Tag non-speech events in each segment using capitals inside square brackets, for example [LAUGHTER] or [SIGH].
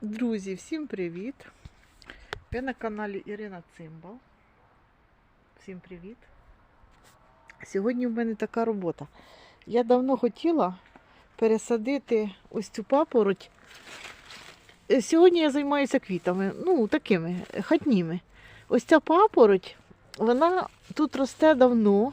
Друзі, всім привіт! Ви на каналі Ірина Цимбал. Всім привіт! Сьогодні в мене така робота. Я давно хотіла пересадити ось цю папороть. Е, Сьогодні я займаюся квітами, ну, такими хатніми. Ось ця папороть, вона тут росте давно,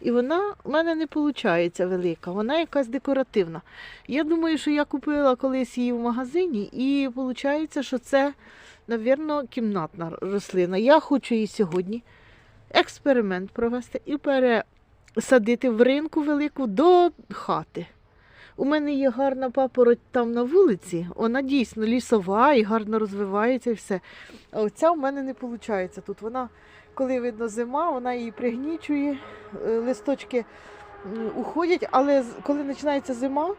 і вона в мене не виходить велика, вона якась декоративна. Я думаю, що я купила колись її в магазині, і виходить, що це, мабуть, кімнатна рослина. Я хочу її сьогодні експеримент провести і пересадити в ринку велику до хати. У мене є гарна папороть там на вулиці, вона дійсно лісова і гарно розвивається і все. А оця в мене не виходить тут. Вона, коли видно зима, вона її пригнічує, е, листочки уходять, але коли починається зима,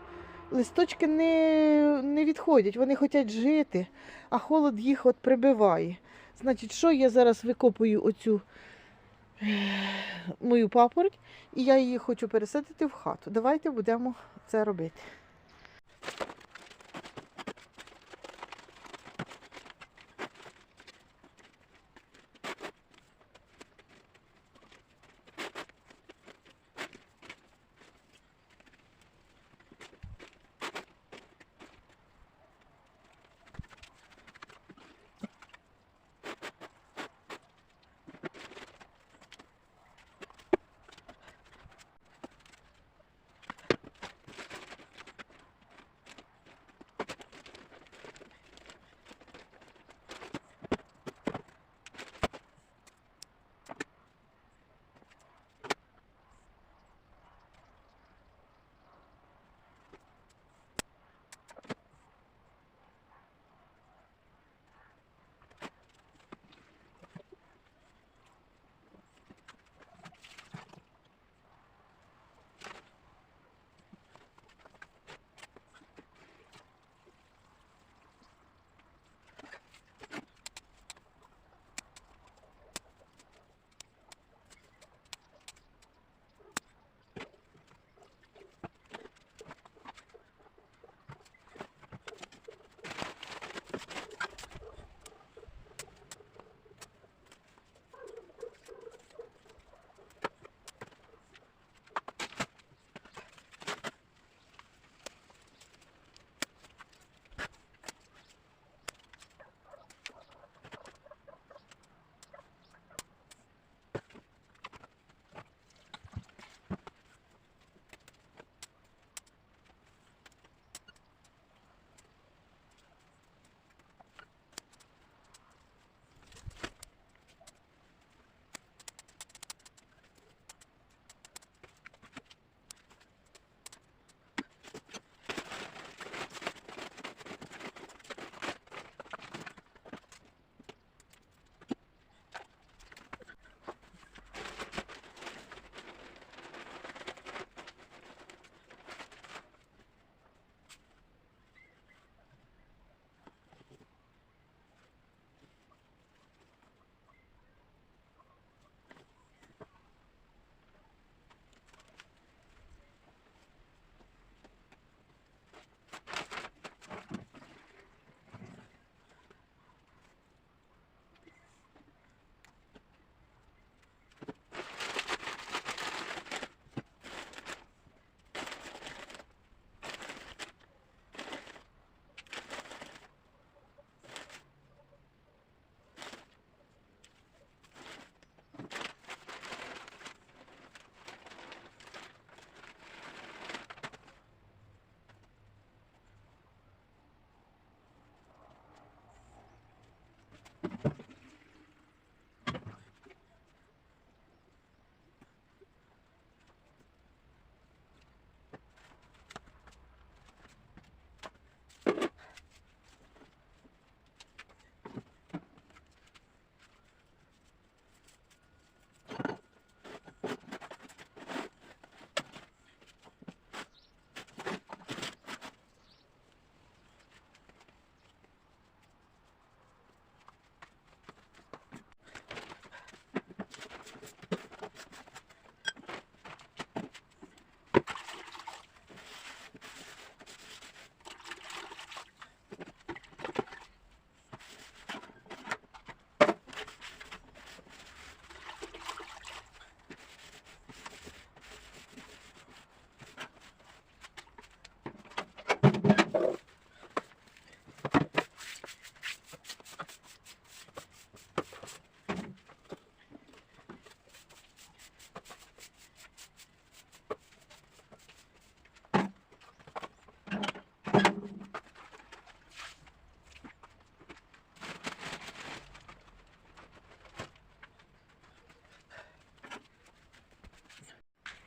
листочки не, не відходять, вони хочуть жити, а холод їх от прибиває. Значить, що я зараз викопую оцю е, мою папороть, і я її хочу пересадити в хату. Давайте будемо це робити.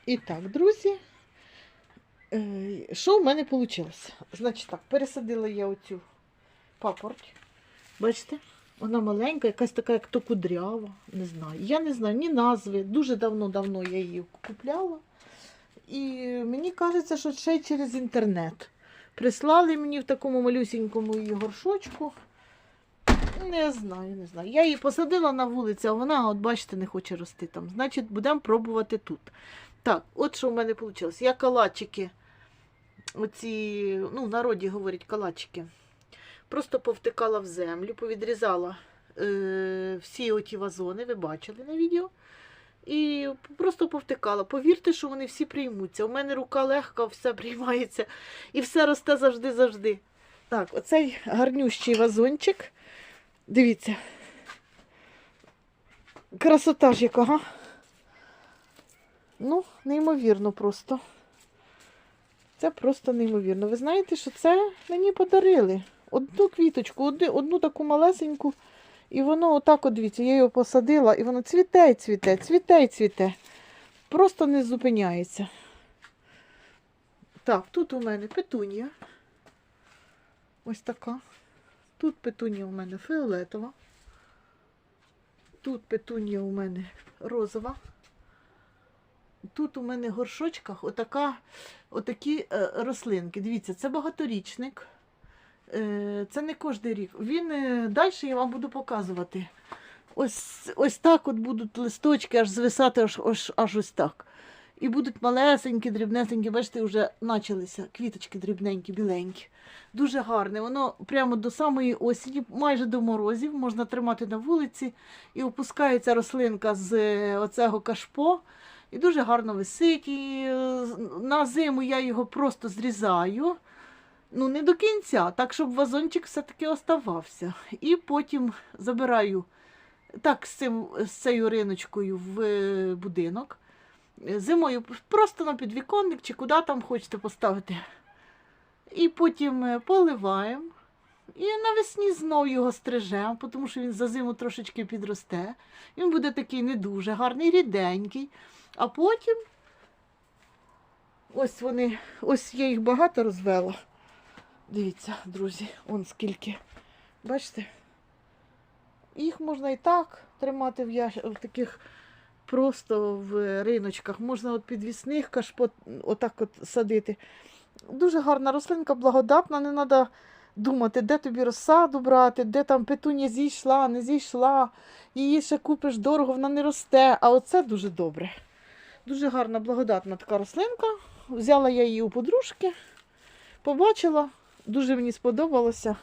І так, друзі, е, що в мене вийшло? Значить так, пересадила я оцю папороть. Бачите? Вона маленька, якась така, як то кудрява. Не знаю. Я не знаю ні назви. Дуже давно-давно я її купляла. І мені кажеться, що ще через інтернет. Прислали мені в такому малюсінькому її горшочку. Не знаю, не знаю. Я її посадила на вулиці, а вона, от бачите, не хоче рости там. Значить, будемо пробувати тут. Так, от що в мене вийшло. Я калачики, оці, ну, в народі говорять калачики, просто повтикала в землю, повідрізала е, всі оті вазони, ви бачили на відео. І просто повтикала. Повірте, що вони всі приймуться. У мене рука легка, все [LAUGHS] приймається і все росте завжди-завжди. Так, оцей гарнющий вазончик. Дивіться. Красота ж яка. Ну, неймовірно просто. Це просто неймовірно. Ви знаєте, що це мені подарили. Одну квіточку, одну, одну таку малесеньку. І воно отак, от дивіться, я його посадила, і воно цвіте цвіте, цвіте цвіте. Просто не зупиняється. Так, тут у мене петунія. Ось така. Тут петунія у мене фіолетова. Тут петунія у мене розова. Тут у мене в горшочках отака, отакі е, рослинки. Дивіться, це багаторічник. Е, це не кожен рік. Він е, далі я вам буду показувати. Ось, ось так от будуть листочки аж звисати, аж, аж, аж ось так. І будуть малесенькі, дрібнесенькі, бачите, вже почалися квіточки дрібненькі, біленькі. Дуже гарне. Воно прямо до самої осені, майже до морозів, можна тримати на вулиці. І опускається рослинка з оцього кашпо. І дуже гарно висить. І е, на зиму я його просто зрізаю. Ну, не до кінця, так, щоб вазончик все-таки оставався. І потім забираю так, з, цим, з цією риночкою в е, будинок. Зимою просто на підвіконник чи куди там хочете поставити. І потім е, поливаємо. І навесні знову його стрижемо, тому що він за зиму трошечки підросте. Він буде такий не дуже гарний, ріденький. А потім ось вони, ось я їх багато розвела. Дивіться, друзі, он скільки. Бачите? Їх можна і так тримати в, ящ... в таких просто в риночках. Можна от підвісних кашпот отак от садити. Дуже гарна рослинка, благодатна, не треба думати, де тобі розсаду брати, де там петуня зійшла, не зійшла. Її ще купиш дорого, вона не росте. А оце дуже добре. Дуже гарна, благодатна така рослинка. Взяла я її у подружки, побачила, дуже мені сподобалося.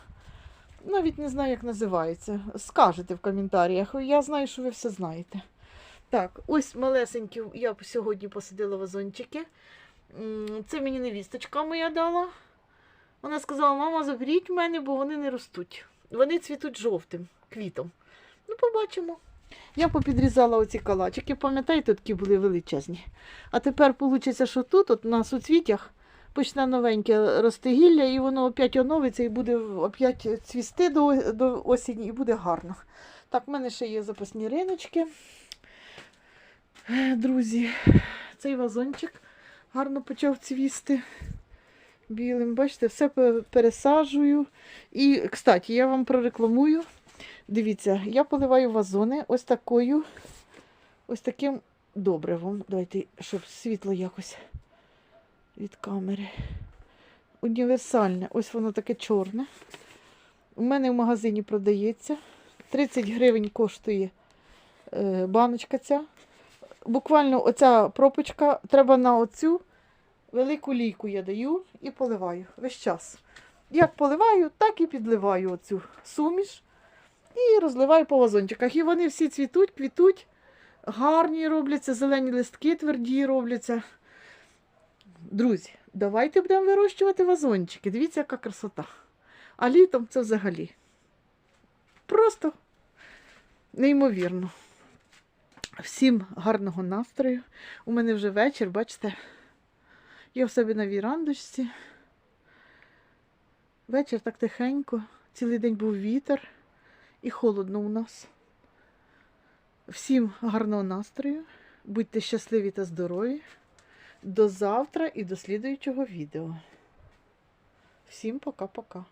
Навіть не знаю, як називається. Скажете в коментарях. Я знаю, що ви все знаєте. Так, ось малесенькі я сьогодні посадила вазончики. Це мені невісточка моя дала. Вона сказала, мама, заберіть мене, бо вони не ростуть. Вони цвітуть жовтим квітом. Ну, побачимо. Я попідрізала оці калачики, пам'ятаєте, такі були величезні. А тепер вийде, що тут, от на суцвітях, почне новеньке рости гілля, і воно опять оновиться і буде опять цвісти до, до осені, і буде гарно. Так, в мене ще є запасні риночки. Друзі, цей вазончик гарно почав цвісти білим. Бачите, все пересаджую. І, кстати, я вам прорекламую. Дивіться, я поливаю вазони ось такою, ось таким добривом. Давайте, щоб світло якось від камери. Універсальне. Ось воно таке чорне. У мене в магазині продається. 30 гривень коштує е, баночка ця. Буквально оця пропочка треба на оцю велику лійку я даю і поливаю весь час. Як поливаю, так і підливаю оцю суміш і розливаю по вазончиках. І вони всі цвітуть, квітуть, гарні робляться, зелені листки тверді робляться. Друзі, давайте будемо вирощувати вазончики. Дивіться, яка красота. А літом це взагалі. Просто неймовірно. Всім гарного настрою. У мене вже вечір, бачите, я в себе на вірандочці. Вечір так тихенько, цілий день був вітер і холодно у нас. Всім гарного настрою, будьте щасливі та здорові. до завтра і до слідуючого відео. Всім пока-пока.